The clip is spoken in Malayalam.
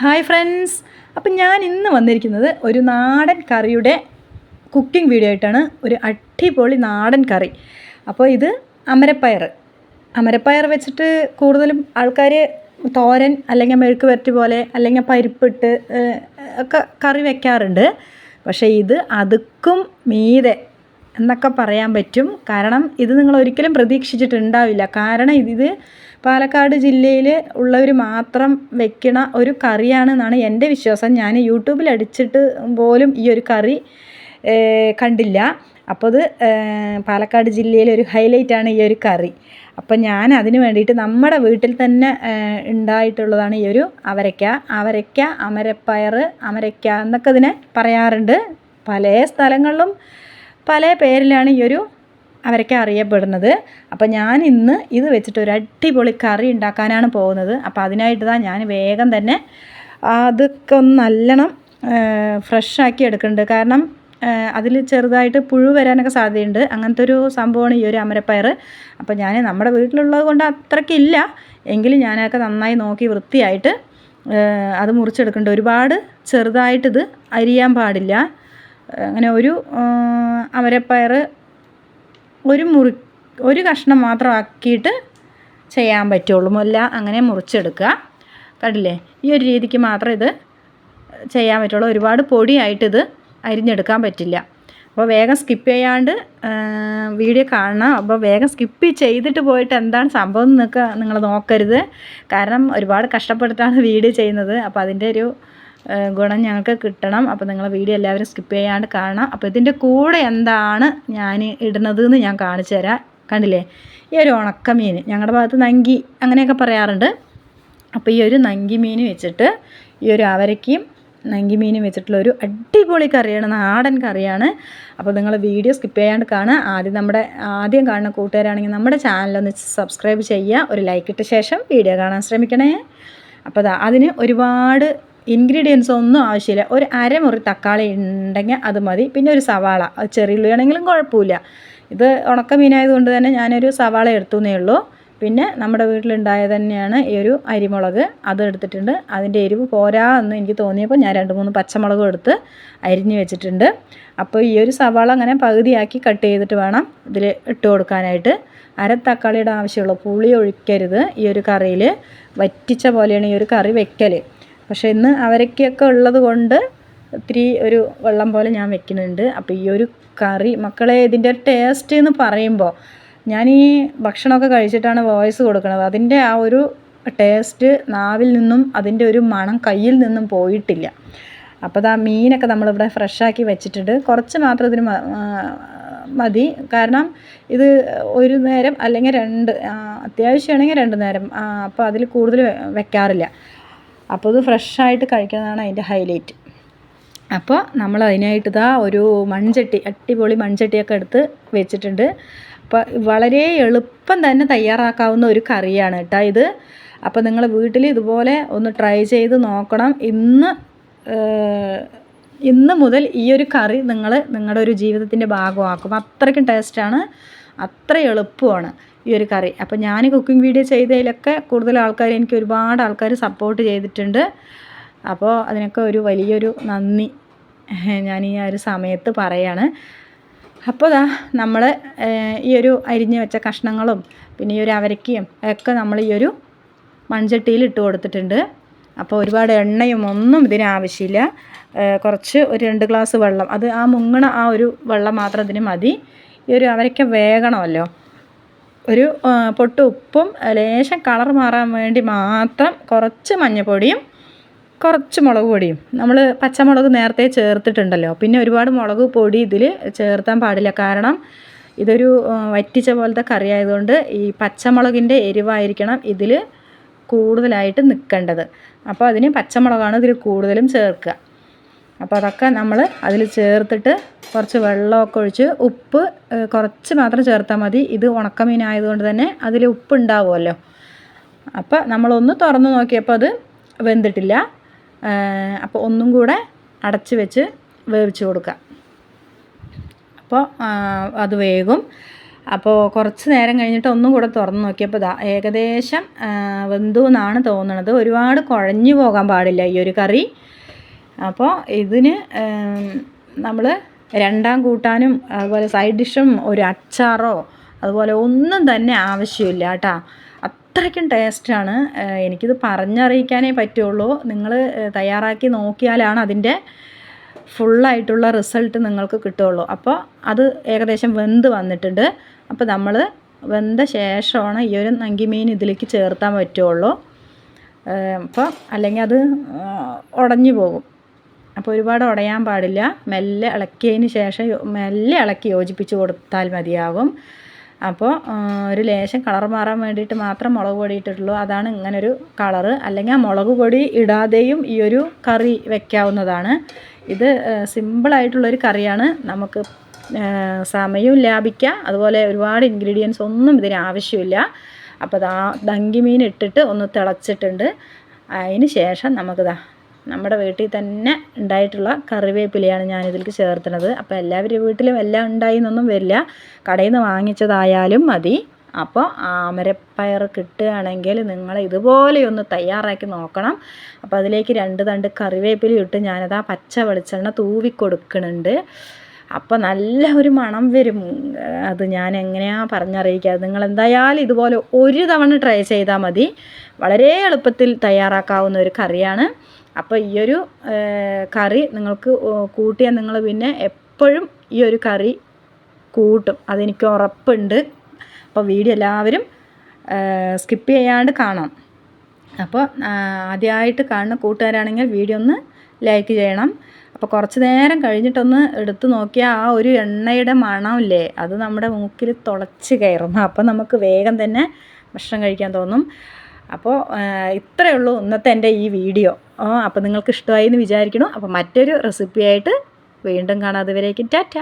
ഹായ് ഫ്രണ്ട്സ് അപ്പം ഞാൻ ഇന്ന് വന്നിരിക്കുന്നത് ഒരു നാടൻ കറിയുടെ കുക്കിംഗ് വീഡിയോ ആയിട്ടാണ്. ഒരു അടിപൊളി നാടൻ കറി. അപ്പോൾ ഇത് അമരപ്പയർ. അമരപ്പയർ വെച്ചിട്ട് കൂടുതലും ആൾക്കാർ തോരൻ അല്ലെങ്കിൽ മെഴുക്ക് വരട്ടി പോലെ അല്ലെങ്കിൽ പരിപ്പിട്ട് ഒക്കെ കറി വെക്കാറുണ്ട്. പക്ഷേ ഇത് അതുക്കും മീതെ എന്നൊക്കെ പറയാൻ പറ്റും. കാരണം ഇത് നിങ്ങൾ ഒരിക്കലും പ്രതീക്ഷിച്ചിട്ടുണ്ടാവില്ല. കാരണം ഇത് പാലക്കാട് ജില്ലയിൽ ഉള്ളവർ മാത്രം വെക്കണ ഒരു കറിയാണെന്നാണ് എന്റെ വിശ്വാസം. ഞാൻ യൂട്യൂബിൽ അടിച്ചിട്ട് പോലും ഈ ഒരു കറി കണ്ടില്ല. അപ്പോൾ അത് പാലക്കാട് ജില്ലയിലെ ഒരു ഹൈലൈറ്റാണ് ഈ ഒരു കറി. അപ്പം ഞാൻ അതിന് വേണ്ടിയിട്ട് നമ്മുടെ വീട്ടിൽ തന്നെ ഉണ്ടായിട്ടുള്ളതാണ് ഈ ഒരു അവരയ്ക്ക അവരയ്ക്ക അമരപ്പയർ അമരയ്ക്ക എന്നൊക്കെ ഇതിനെ പറയാറുണ്ട്. പല സ്ഥലങ്ങളിലും പല പേരിലാണ് ഈ ഒരു അവരൊക്കെ അറിയപ്പെടുന്നത്. അപ്പോൾ ഞാൻ ഇന്ന് ഇത് വെച്ചിട്ട് ഒരു അടിപൊളി കറി ഉണ്ടാക്കാനാണ് പോകുന്നത്. അപ്പോൾ അതിനായിട്ട് തന്നെ ഞാൻ വേഗം തന്നെ അതൊക്കെ ഒന്ന് നല്ലോണം ഫ്രഷാക്കി എടുക്കുന്നുണ്ട്. കാരണം അതിൽ ചെറുതായിട്ട് പുഴു വരാനൊക്കെ സാധ്യതയുണ്ട്. അങ്ങനത്തെ ഒരു സംഭവമാണ് ഈ ഒരു അമരപ്പയർ അപ്പോൾ ഞാൻ നമ്മുടെ വീട്ടിലുള്ളത് കൊണ്ട് അത്രയ്ക്കില്ല എങ്കിലും ഞാനൊക്കെ നന്നായി നോക്കി വൃത്തിയായിട്ട് അത് മുറിച്ചെടുക്കുന്നുണ്ട്. ഒരുപാട് ചെറുതായിട്ടിത് അരിയാൻ പാടില്ല. അങ്ങനെ ഒരു അവരപ്പയർ ഒരു മുറി ഒരു കഷ്ണം മാത്രം ആക്കിയിട്ട് ചെയ്യാൻ പറ്റുള്ളൂ. മുല്ല അങ്ങനെ മുറിച്ചെടുക്കുക. കണ്ടില്ലേ? ഈ ഒരു രീതിക്ക് മാത്രം ഇത് ചെയ്യാൻ പറ്റുള്ളൂ. ഒരുപാട് പൊടിയായിട്ട് ഇത് അരിഞ്ഞെടുക്കാൻ പറ്റില്ല. അപ്പോൾ വേഗം സ്കിപ്പ് ചെയ്യാണ്ട് വീഡിയോ കാണണം. അപ്പോൾ വേഗം സ്കിപ്പ് ചെയ്തിട്ട് പോയിട്ട് എന്താണ് സംഭവം എന്നൊക്കെ നിങ്ങൾ നോക്കരുത്. കാരണം ഒരുപാട് കഷ്ടപ്പെട്ടിട്ടാണ് വീഡിയോ ചെയ്യുന്നത്. അപ്പോൾ അതിന്റെ ഒരു ഗുണം ഞങ്ങൾക്ക് കിട്ടണം. അപ്പോൾ നിങ്ങൾ വീഡിയോ എല്ലാവരും സ്കിപ്പ് ചെയ്യാണ്ട് കാണണം അപ്പോൾ ഇതിന്റെ കൂടെ എന്താണ് ഞാൻ ഇടുന്നത് എന്ന് ഞാൻ കാണിച്ചു തരാം. കണ്ടില്ലേ? ഈ ഒരു ഉണക്കമീൻ. ഞങ്ങളുടെ ഭാഗത്ത് നങ്കി അങ്ങനെയൊക്കെ പറയാറുണ്ട്. അപ്പോൾ ഈ ഒരു നങ്കി മീൻ വെച്ചിട്ട് ഈ ഒരു അവരയ്ക്കും നങ്കി മീനും വെച്ചിട്ടുള്ള ഒരു അടിപൊളി കറിയാണ്. നാടൻ കറിയാണ്. അപ്പോൾ നിങ്ങൾ വീഡിയോ സ്കിപ്പ് ചെയ്യാണ്ട് കാണുക. ആദ്യം നമ്മുടെ ആദ്യം കാണുന്ന കൂട്ടുകാരാണെങ്കിൽ നമ്മുടെ ചാനലൊന്ന് സബ്സ്ക്രൈബ് ചെയ്യുക. ഒരു ലൈക്ക് ഇട്ട ശേഷം വീഡിയോ കാണാൻ ശ്രമിക്കണേ. അപ്പോൾ അതിന് ഒരുപാട് ഇൻഗ്രീഡിയൻസ് ഒന്നും ആവശ്യമില്ല. ഒരു അരമുറി തക്കാളി ഉണ്ടെങ്കിൽ അത് മതി. പിന്നെ ഒരു സവാള. ചെറിയുള്ളി ആണെങ്കിലും കുഴപ്പമില്ല. ഇത് ഉണക്ക മീനായതുകൊണ്ട് തന്നെ ഞാനൊരു സവാള എടുത്തുന്നേ ഉള്ളൂ. പിന്നെ നമ്മുടെ വീട്ടിലുണ്ടായത് തന്നെയാണ് ഈ ഒരു അരിമുളക്. അത് എടുത്തിട്ടുണ്ട്. അതിന്റെ എരിവ് പോരാ എന്ന് എനിക്ക് തോന്നിയപ്പോൾ ഞാൻ രണ്ട് മൂന്ന് പച്ചമുളകും എടുത്ത് അരിഞ്ഞ് വെച്ചിട്ടുണ്ട്. അപ്പോൾ ഈ ഒരു സവാള അങ്ങനെ പകുതിയാക്കി കട്ട് ചെയ്തിട്ട് വേണം ഇതിൽ ഇട്ട് കൊടുക്കാനായിട്ട്. അര തക്കാളിയുടെ ആവശ്യമുള്ളൂ. പുളി ഒഴിക്കരുത് ഈ ഒരു കറിയിൽ. വറ്റിച്ച പോലെയാണ് ഈ ഒരു കറി വെക്കൽ. പക്ഷേ ഇന്ന് അവരൊക്കെയൊക്കെ ഉള്ളത് കൊണ്ട് ഒത്തിരി ഒരു വെള്ളം പോലെ ഞാൻ വെക്കുന്നുണ്ട്. അപ്പോൾ ഈ ഒരു കറി മക്കളെ ഇതിന്റെ ടേസ്റ്റ് എന്ന് പറയുമ്പോൾ ഞാൻ ഈ ഭക്ഷണമൊക്കെ കഴിച്ചിട്ടാണ് വോയിസ് കൊടുക്കുന്നത്. അതിന്റെ ആ ഒരു ടേസ്റ്റ് നാവിൽ നിന്നും അതിന്റെ ഒരു മണം കയ്യിൽ നിന്നും പോയിട്ടില്ല. അപ്പോൾ ദാ മീനൊക്കെ നമ്മളിവിടെ ഫ്രഷാക്കി വെച്ചിട്ടുണ്ട്. കുറച്ച് മാത്രം ഇതിന് മതി. കാരണം ഇത് ഒരു നേരം അല്ലെങ്കിൽ രണ്ട് ആ, അത്യാവശ്യമാണെങ്കിൽ രണ്ട് നേരം അപ്പോൾ അതിൽ കൂടുതൽ വെക്കാറില്ല. അപ്പോൾ ഇത് ഫ്രഷായിട്ട് കഴിക്കുന്നതാണ് അതിന്റെ ഹൈലൈറ്റ്. അപ്പോൾ നമ്മൾ അതിനായിട്ട് ഇതാ ഒരു മൺചട്ടി അട്ടിപൊളി മൺചട്ടിയൊക്കെ എടുത്ത് വെച്ചിട്ടുണ്ട്. അപ്പോൾ വളരെ എളുപ്പം തന്നെ തയ്യാറാക്കാവുന്ന ഒരു കറിയാണ് കേട്ടോ ഇത്. അപ്പോൾ നിങ്ങൾ വീട്ടിൽ ഇതുപോലെ ഒന്ന് ട്രൈ ചെയ്ത് നോക്കണം. ഇന്ന് ഇന്ന് മുതൽ ഈ ഒരു കറി നിങ്ങൾ നിങ്ങളുടെ ഒരു ജീവിതത്തിന്റെ ഭാഗമാക്കും. അത്രയ്ക്കും ടേസ്റ്റാണ്. അത്ര എളുപ്പമാണ്. ഈ ഒരു കറി. അപ്പോൾ ഞാൻ കുക്കിംഗ് വീഡിയോ ചെയ്തതിലൊക്കെ കൂടുതൽ ആൾക്കാർ എനിക്ക് ഒരുപാട് ആൾക്കാർ സപ്പോർട്ട് ചെയ്തിട്ടുണ്ട്. അപ്പോൾ അതിനൊക്കെ ഒരു വലിയൊരു നന്ദി. ഞാൻ ഈ ഒരു സമയത്ത് പറയാണ്. അപ്പോൾ ദാ നമ്മൾ ഈ ഒരു അരിഞ്ഞ് വെച്ച കഷ്ണങ്ങളും പിന്നെ ഈ ഒരു അവരക്കയും ഒക്കെ നമ്മൾ ഈ ഒരു മൺചട്ടിയിൽ ഇട്ട് കൊടുത്തിട്ടുണ്ട്. അപ്പോൾ ഒരുപാട് എണ്ണയും ഒന്നും ഇതിന് ആവശ്യമില്ല. കുറച്ച് ഒരു രണ്ട് ഗ്ലാസ് വെള്ളം. അത് ആ മുങ്ങണ ആ ഒരു വെള്ളം മാത്രം ഇതിന് മതി. ഈ ഒരു അവരക്ക വേകണമല്ലോ. ഒരു പൊട്ട് ഉപ്പും ലേശം കളർ മാറാൻ വേണ്ടി മാത്രം കുറച്ച് മഞ്ഞൾപ്പൊടിയും കുറച്ച് മുളക് പൊടിയും. നമ്മൾ പച്ചമുളക് നേരത്തെ ചേർത്തിട്ടുണ്ടല്ലോ. പിന്നെ ഒരുപാട് മുളക് പൊടി ഇതിൽ ചേർത്താൻ പാടില്ല. കാരണം ഇതൊരു വറ്റിച്ച പോലത്തെ കറി ആയതുകൊണ്ട് ഈ പച്ചമുളകിന്റെ എരിവായിരിക്കണം ഇതിൽ കൂടുതലായിട്ട് നിൽക്കേണ്ടത്. അപ്പോൾ അതിന് പച്ചമുളകാണ് ഇതിൽ കൂടുതലും ചേർക്കുക. അപ്പോൾ അതൊക്കെ നമ്മൾ അതിൽ ചേർത്തിട്ട് കുറച്ച് വെള്ളമൊക്കെ ഒഴിച്ച് ഉപ്പ് കുറച്ച് മാത്രം ചേർത്താൽ മതി. ഇത് ഉണക്കമീൻ ആയതുകൊണ്ട് തന്നെ അതിൽ ഉപ്പ് ഉണ്ടാവുമല്ലോ അപ്പോൾ നമ്മളൊന്ന് തുറന്ന് നോക്കിയപ്പോൾ അത് വെന്തിട്ടില്ല. അപ്പോൾ ഒന്നും കൂടെ അടച്ച് വെച്ച് വേവിച്ച് കൊടുക്കുക അപ്പോൾ അത് വേകും. അപ്പോൾ കുറച്ച് നേരം കഴിഞ്ഞിട്ട് ഒന്നും കൂടെ തുറന്ന് നോക്കിയപ്പോൾ ഇതാ ഏകദേശം വെന്തു എന്നാണ് തോന്നുന്നത് ഒരുപാട് കുഴഞ്ഞു പോകാൻ പാടില്ല ഈ ഒരു കറി. അപ്പോൾ ഇതിന് നമ്മൾ രണ്ടാം കൂട്ടാനും അതുപോലെ സൈഡ് ഡിഷും ഒരു അച്ചാറോ അതുപോലെ ഒന്നും തന്നെ ആവശ്യമില്ല കേട്ടോ. അത്രയ്ക്കും ടേസ്റ്റാണ് എനിക്കിത് പറഞ്ഞറിയിക്കാനേ പറ്റുള്ളൂ. നിങ്ങൾ തയ്യാറാക്കി നോക്കിയാലാണ് അതിന്റെ ഫുള്ളായിട്ടുള്ള റിസൾട്ട് നിങ്ങൾക്ക് കിട്ടുകയുള്ളൂ. അപ്പോൾ അത് ഏകദേശം വെന്ത് വന്നിട്ടുണ്ട്. അപ്പോൾ നമ്മൾ വെന്ത ശേഷമാണ് ഈ ഒരു നങ്കിമീൻ ഇതിലേക്ക് ചേർത്താൻ പറ്റുള്ളൂ അപ്പോൾ അല്ലെങ്കിൽ അത് ഉടഞ്ഞു പോകും. അപ്പോൾ ഒരുപാട് ഉടയാൻ പാടില്ല. മെല്ലെ ഇളക്കിയതിന് ശേഷം മെല്ലെ ഇളക്കി യോജിപ്പിച്ച് കൊടുത്താൽ മതിയാകും അപ്പോൾ ഒരു ലേശം കളർ മാറാൻ വേണ്ടിയിട്ട് മാത്രം മുളക് പൊടി ഇട്ടിട്ടുള്ളൂ. അതാണ് ഇങ്ങനൊരു കളറ്. അല്ലെങ്കിൽ ആ മുളക് പൊടി ഇടാതെയും ഈ ഒരു കറി വെക്കാവുന്നതാണ്. ഇത് സിമ്പിളായിട്ടുള്ളൊരു കറിയാണ്. നമുക്ക് സമയവും ലാഭിക്കാം. അതുപോലെ ഒരുപാട് ഇൻഗ്രീഡിയൻസ് ഒന്നും ഇതിന് ആവശ്യമില്ല. അപ്പോൾ ദാ ദങ്കിമീൻ ഇട്ടിട്ട് ഒന്ന് തിളച്ചിട്ടുണ്ട്. അതിന് ശേഷം നമുക്കിതാ നമ്മുടെ വീട്ടിൽ തന്നെ ഉണ്ടായിട്ടുള്ള കറിവേപ്പിലയാണ് ഞാനിതിലേക്ക് ചേർത്തുന്നത്. അപ്പോൾ എല്ലാവരുടെ വീട്ടിലും എല്ലാം ഉണ്ടായി എന്നൊന്നും വരില്ല. കടയിൽ നിന്ന് വാങ്ങിച്ചതായാലും മതി. അപ്പോൾ ആമരപ്പയർ കിട്ടുകയാണെങ്കിൽ നിങ്ങൾ ഇതുപോലെ ഒന്ന് തയ്യാറാക്കി നോക്കണം. അപ്പോൾ അതിലേക്ക് രണ്ട് തണ്ട് കറിവേപ്പില ഇട്ട് ഞാനത് ആ പച്ച വെളിച്ചെണ്ണ തൂവി കൊടുക്കുന്നുണ്ട്. അപ്പോൾ നല്ല ഒരു മണം വരും. അത് ഞാൻ എങ്ങനെയാണ് പറഞ്ഞറിയിക്കുക? നിങ്ങൾ എന്തായാലും ഇതുപോലെ ഒരു തവണ ട്രൈ ചെയ്താൽ മതി. വളരെ എളുപ്പത്തിൽ തയ്യാറാക്കാവുന്ന ഒരു കറിയാണ്. അപ്പോൾ ഈ ഒരു കറി നിങ്ങൾക്ക് കൂട്ടിയാൽ നിങ്ങൾ പിന്നെ എപ്പോഴും ഈ ഒരു കറി കൂട്ടും. അതെനിക്ക് ഉറപ്പുണ്ട്. അപ്പോൾ വീഡിയോ എല്ലാവരും സ്കിപ്പ് ചെയ്യാണ്ട് കാണാം അപ്പോൾ ആദ്യമായിട്ട് കാണുന്ന കൂട്ടുകാരാണെങ്കിൽ വീഡിയോ ഒന്ന് ലൈക്ക് ചെയ്യണം. അപ്പോൾ കുറച്ച് നേരം കഴിഞ്ഞിട്ടൊന്ന് എടുത്ത് നോക്കിയാൽ ആ ഒരു എണ്ണയുടെ മണമില്ലേ? അത് നമ്മുടെ മൂക്കിൽ തുളച്ച് കയറും. അപ്പോൾ നമുക്ക് വേഗം തന്നെ ഭക്ഷണം കഴിക്കാൻ തോന്നും. അപ്പോൾ ഇത്രയേ ഉള്ളൂ ഇന്നത്തെ എന്റെ ഈ വീഡിയോ. അപ്പോൾ നിങ്ങൾക്ക് ഇഷ്ടമായി എന്ന് വിചാരിക്കണം അപ്പോൾ മറ്റൊരു റെസിപ്പിയായിട്ട് വീണ്ടും കാണാതെ വരേക്കും ടാറ്റ.